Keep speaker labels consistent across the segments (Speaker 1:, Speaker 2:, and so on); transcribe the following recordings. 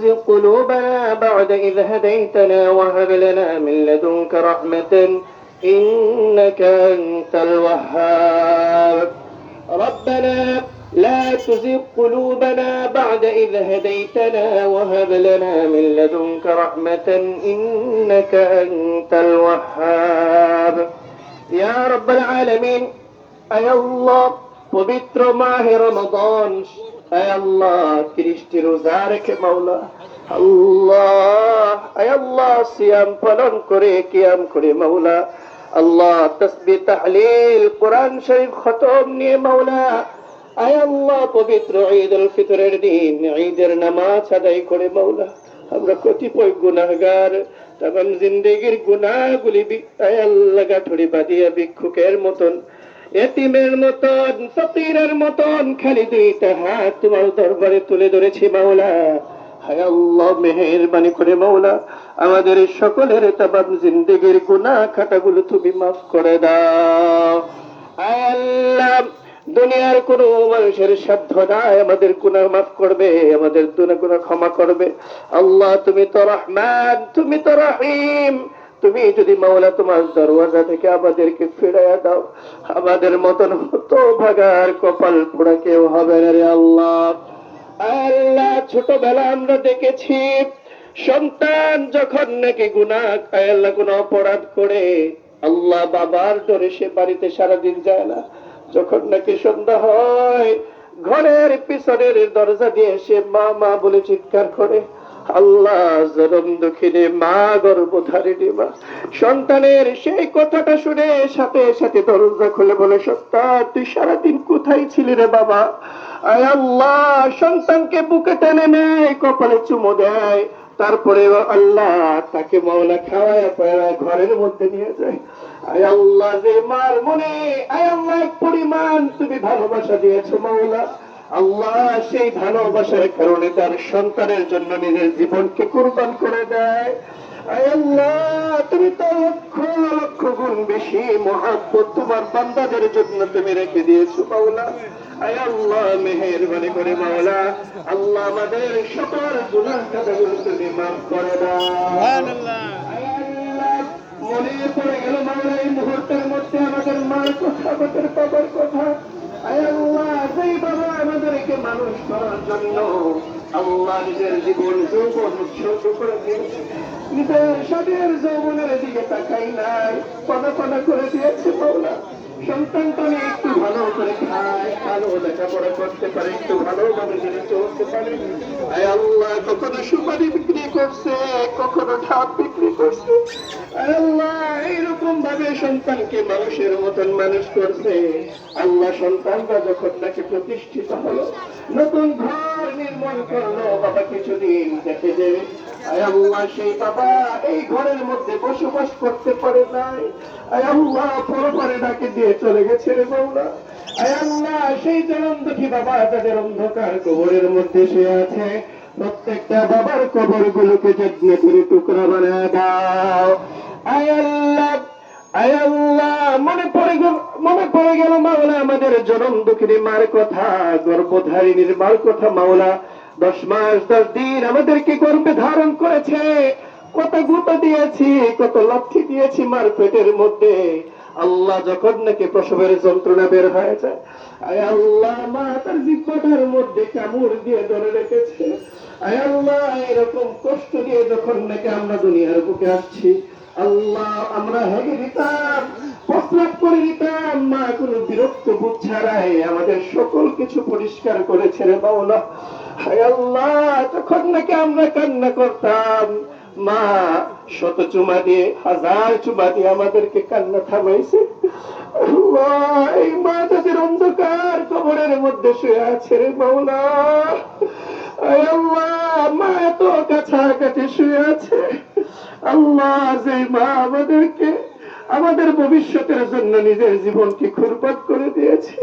Speaker 1: تزغ قلوبنا بعد إذ هديتنا وهب لنا من لدنك رحمة إنك أنت الوهاب ربنا لا تزغ قلوبنا بعد إذ هديتنا وهب لنا من لدنك رحمة إنك أنت الوهاب يا رب العالمين أي الله وبتر ماه رمضان আল্লাহ, ত্রিশটি রোজা রেখে মাওলা। আল্লাহ আল্লাহ, সিয়াম পালন করে, কিয়াম করে মাওলা। আল্লাহ তসবি তাহলিল, কোরআন শরীফ খতম নিয়ে মাওলা। আয় আল্লাহ, পবিত্র ঈদ উল ফিতরের দিন, ঈদের নামাজ আদায় করে মাওলা। আমরা কতিপয় গুনাহগার তখন জিন্দেগির গুনাহগুলি আয় আল্লাহ গাঠড়ি বাঁধিয়া ভিক্ষুকের মতন এতিমের মতন, ফকিরের মতন খালি দুইটা হাত তোমার দরবারে তুলে ধরেছি মাওলা। হায় আল্লাহ, মেহেরবানি করে মাওলা, আমাদের সকলের তাবাম জিন্দেগির গুনাহ খাতাগুলো তুমি মাফ করে দাও। হায় আল্লাহ, দুনিয়ার কোন মানুষের সাধ্য নাই, আমাদের গুনাহ মাফ করবে, আমাদের দুনা গুনাহ ক্ষমা করবে। আল্লাহ, তুমি তো রহমান, তুমি তো রহিম। তুমি যদি মাওলা তোমার দরওয়াজা থেকে আমাদেরকে ফিরাইয়া দাও, আমাদের মতন হতো ভাগার কপাল পোড়া কেউ হবে না রে আল্লাহ। আল্লাহ, ছোটবেলা আমরা দেখেছি, সন্তান যখন নাকি গুনাহ আল্লাহ কোন অপরাধ করে, আল্লাহ বাবার ডরে সে বাড়িতে সারাদিন যায় না। যখন নাকি সন্ধ্যা হয়, ঘরের পিছনের দরজা দিয়ে সে মা মা বলে চিৎকার করে সন্তানকে বুকে টেনে নেয়, কপালে চুমো দেয়। তারপরে আল্লাহ তাকে মাওলা খাওয়ায় পায় ঘরের মধ্যে নিয়ে যায়। আয় আল্লাহ, যে মার মনে, আয় আল্লাহ পরিমাণ তুমি ভালোবাসা দিয়েছ মাওলা। আল্লাহ সেই ভালোবাসার কারণে তার সন্তানের জন্য নিজের জীবনকে কুরবান করে দেয়। আল্লাহ তুমি তো লক্ষ লক্ষ গুণ বেশি মহাব্বত তোমার বান্দাদের জন্য তুমি রেখে দিয়েছ মাওলা। আয় আল্লাহ মেহেরবানি করে মাওলা। আল্লাহ আমাদের সকল কাটাগুলো তুমি মাফ করে দাও। মনে পড়ে গেল মাওলা এই মুহূর্তের মধ্যে আমাদের মার কথা আমাদের বাবার কথা। বাবা আমাদেরকে মানুষ করার জন্য নিজের জীবন, যৌবন উৎসর্গ করে দিয়েছে। নিজের সাদের যৌবনের দিকে তাকাই নাই করে দিয়েছে মাওলা। সন্তানটা একটু ভালো করে ভালো লেখাপড়া করতে পারে, একটু ভালোভাবে যদি চলতে পারে। আল্লাহ কখনো সুপারি করছে কখনো ঠাপ বিক্রি করছে। আল্লাহ এইরকম ভাবে সন্তানকে মানুষের মতন মানুষ করছে। আল্লাহ সন্তানরা যখন তাকে প্রতিষ্ঠিত হলো, নতুন ঘর নির্মাণ করল, বাবা কিছুদিন দেখে সেই বাবা এই ঘরের মধ্যে বসবাস করতে পারে নাই। আয় আল্লাহ, পরপরে ডাকে দিয়ে চলে গেছে রে বাউলা আয় আল্লাহ, সেই জনম বাবা তাদের অন্ধকার কবরের মধ্যে শুয়ে আছে প্রত্যেকটা বাবার কবর গুলোকে যত্ন করে টুকরা বানায় দাও। মনে পড়ে গেল মাওলা আমাদের জনম দুঃখিনী মার কথা মার কথা মাওলা। দশ মাস, দশ দিন আমাদেরকে গর্ভে ধারণ করেছে। কত গুঁতো দিয়েছি, কত লাঠি দিয়েছি মার পেটের মধ্যে। আল্লাহ যখন নাকি প্রসবের যন্ত্রণা বের হয়ে যায় আয় আল্লাহ, মা তার জিব্বাটার মধ্যে কামড় দিয়ে ধরে রেখেছে। আয় আল্লাহ, এরকম কষ্ট দিয়ে যখন নাকি আমরা দুনিয়ার বুকে আসছি, আল্লাহ আমরা হেগে দিতাম প্রস্রাব করে দিতাম মা, কোনো বিরক্ত বোধ ছাড়াই আমাদের সকল কিছু পরিষ্কার করেছে রে বাউলা হায় আল্লাহ তখন নাকি আমরা কান্না করতাম মা, শত চুমা দিয়ে, হাজার চুমা দিয়ে আমাদেরকে কান্না থামাইছে। এই মা তাদের অন্ধকার কবরের মধ্যে শুয়ে আছে রে বাউলা মা এত কাছাকাছি শুয়ে আছে। আল্লাহ যে মা আমাদেরকে, আমাদের ভবিষ্যতের জন্য নিজের জীবনকে খুরপাত করে দিয়েছে।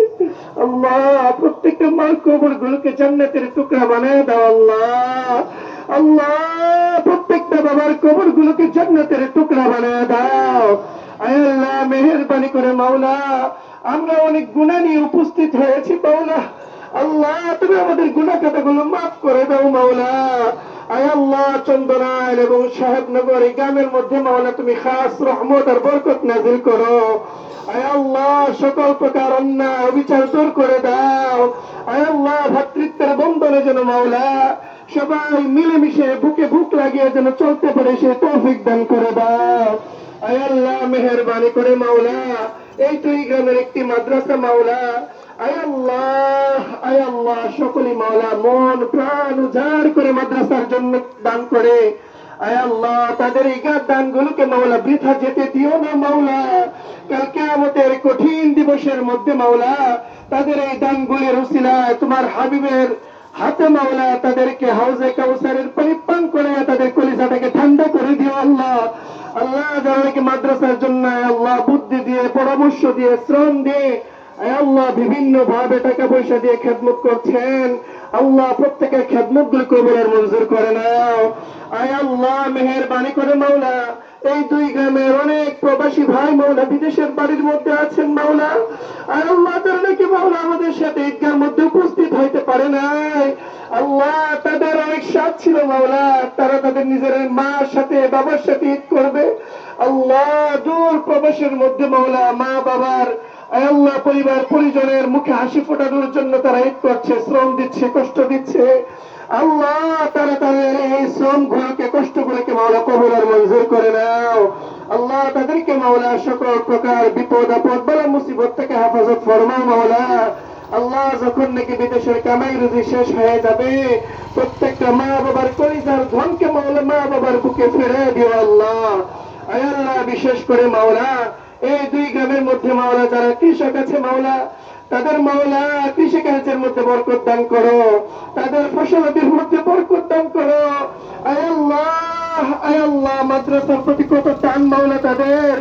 Speaker 1: আল্লাহ, প্রত্যেকটা মার কবর গুলোকে জান্নাতের টুকরা বানায় দাও, আল্লাহ। আল্লাহ, প্রত্যেকটা বাবার কবর গুলোকে জান্নাতের টুকরা বানায় দাও। আল্লাহ, মেহেরবানি করে মাওলা, আমরা অনেক গুণা নিয়ে উপস্থিত হয়েছি মাওলা। আল্লাহ, তুমি আমাদের গুণা কাটাগুলো মাফ করে দাও মাওলা। আয় আল্লাহ, চন্দনায়ন এবং সাহেবনগর এই গ্রামের মধ্যে মাওলা, তুমি খাস রহমত আর বরকত নাজিল করো। আয় আল্লাহ, সকল প্রকার অন্যায়, অবিচার দূর করে দাও। আয় আল্লাহ, ভাতৃত্বের বন্ধনে যেন মাওলা সবাই মিলেমিশে বুকে বুক লাগিয়ে যেন চলতে পারে সে তৌফিক দান করে দাও। মেহরবানি করে মাওলা। এই তুই গ্রামের একটি মাদ্রাসা মাওলা। আয় আল্লাহ আয় আল্লাহ, সকলে মাওলা মন, প্রাণ করে মাদ্রাসার জন্য দান করে। আয় আল্লাহ, তাদের এই গাছ দানগুলোকে মাওলা বৃথা যেতে দিও না মাওলা। কালকে আমাদের কঠিন দিবসের মধ্যে মাওলা, তাদের এই দানগুলির উসিলায় তোমার হাবিবের হাতে মাওলা, তাদেরকে হাউজে কাউসারের পরিপান করে তাদের কলিজাটাকে ঠান্ডা করে দিও আল্লাহ। আল্লাহ যাদেরকে মাদ্রাসার জন্য আল্লাহ, বুদ্ধি দিয়ে, পরামর্শ দিয়ে, শ্রম দিয়ে আল্লাহ বিভিন্ন ভাবে টাকা পয়সা দিয়ে খেদমত করছেন। আল্লাহ প্রত্যেকের খেদমত গুলি কবরের মঞ্জুর করে নাও। আয় আল্লাহ, মেহরবানি করে মাওলা। এই দুই গ্রামের অনেক প্রবাসী ভাই মৌলা বিদেশের বাড়ির মধ্যে আছেন মাওলা আর আল্লাহ তারা নাকি মাওলা আমাদের সাথে ঈদগার মধ্যে উপস্থিত হইতে পারে নাই। আল্লাহ তাদের অনেক সাথ ছিল মাওলা তারা তাদের নিজের মার সাথে, বাবার সাথে ঈদ করবে। আল্লাহ দূর প্রবাসের মধ্যে মাওলা মা বাবার আল্লাহ পরিবার পরিজনের মুখে হাসি ফোটানোর জন্য তারা ঈদ করছে শ্রম দিচ্ছে, কষ্ট দিচ্ছে। আল্লাহ তারা তাদের এই শ্রম গুলোকে কষ্ট গুলোকে মাওলা কবুলার মঞ্জুর করে নাও। আল্লাহ তাদেরকে মাওলা সকল প্রকার বিপদ, আপদ, বলা মুসিবত থেকে হেফাজত ফরমাও মাওলা। আল্লাহ যখন নাকি বিদেশের কামাই রুজি শেষ হয়ে যাবে, প্রত্যেকটা মা বাবার কলিজার ধনকে মাওলা মা বাবার বুকে ফিরে দিও আল্লাহ। আল্লাহ, বিশেষ করে মাওলা এই দুই গ্রামের মধ্যে মাওলা, যারা কৃষক আছে মাওলা, তাদের মাওলা কৃষি কাজের মধ্যে বরকত দান করো। তাদের ফসলাদির মধ্যে বরকত দান করো। আল্লাহ মাদ্রাসার প্রতি কত টান মাওলা তাদের।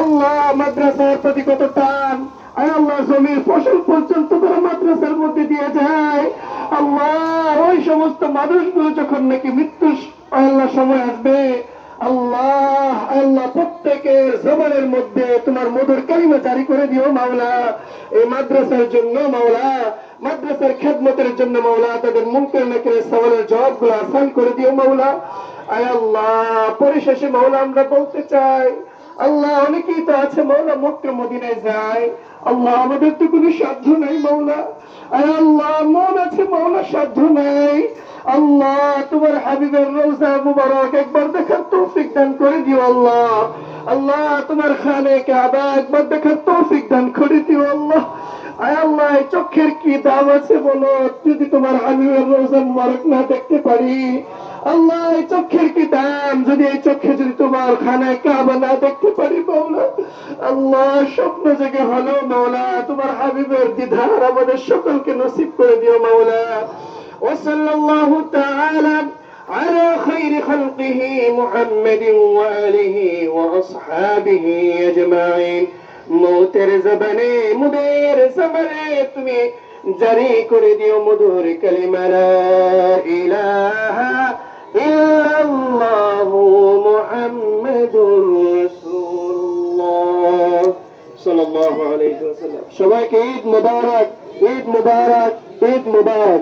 Speaker 1: আল্লাহ, মাদ্রাসার প্রতি কত টান। আল্লাহ, জমির ফসল পর্যন্ত তারা মাদ্রাসার মধ্যে দিয়ে যায়। আল্লাহ, ওই সমস্ত মানুষগুলো যখন নাকি মৃত্যু আল্লাহ, সময় আসবে আল্লাহ আল্লাহ প্রত্যেকের জবানের মধ্যে তোমার মধুর কালিমা জারি করে দিও মাওলা। এই মাদ্রাসার জন্য মাওলা, মাদ্রাসার খেদমতের জন্য মাওলা, তাদের মুনকের নাকের সওয়ালের জবাবগুলো আসান করে দিও মাওলা। আয় আল্লাহ, পরিশেষে মাওলা আমরা বলতে চাই, আল্লাহ অনেকেই তো আছে মাওলা মক্কা, মদিনায় যায়। আল্লাহ আমাদের তো কোনো সাধ্য নাই মাওলা। আয় আল্লাহ, মন আছে মাওলা সাধ্য নাই। আল্লাহ, তোমার হাবিবের রোজা মুবারক একবার দেখার তৌফিক দান করে দিও আল্লাহ। আল্লাহ, তোমার খানে কাবা একবার দেখার তৌফিক দান করে দিও আল্লাহ। আয় আল্লাহ চোখের কি দাম আছে বলো? যদি তোমার হাবিবের রোজা মুবারক না দেখতে পারি। আল্লাহ, এই চোখের কি দাম? যদি এই চোখে যদি তোমার খানায় কাবা না দেখতে পারি মাওলা। আল্লাহ, স্বপ্ন জেগে হলো মাওলা, তোমার হাবিবের দিধার আমাদের সকলকে নসিব করে দিও মাওলা। وصلى الله تعالى على خير خلقه محمد وآله وأصحابه أجمعين মৌতের জবানে মুদের জবানে তুমি জারি করে দিও মধুর কালিমা লা ইলাহা ইল্লাল্লাহু মুহাম্মাদুর রাসূলুল্লাহ সাল্লাল্লাহু আলাইহি ওয়াসাল্লাম সবাইকে ঈদ মুবারক ঈদ মুবারক ঈদ মুবারক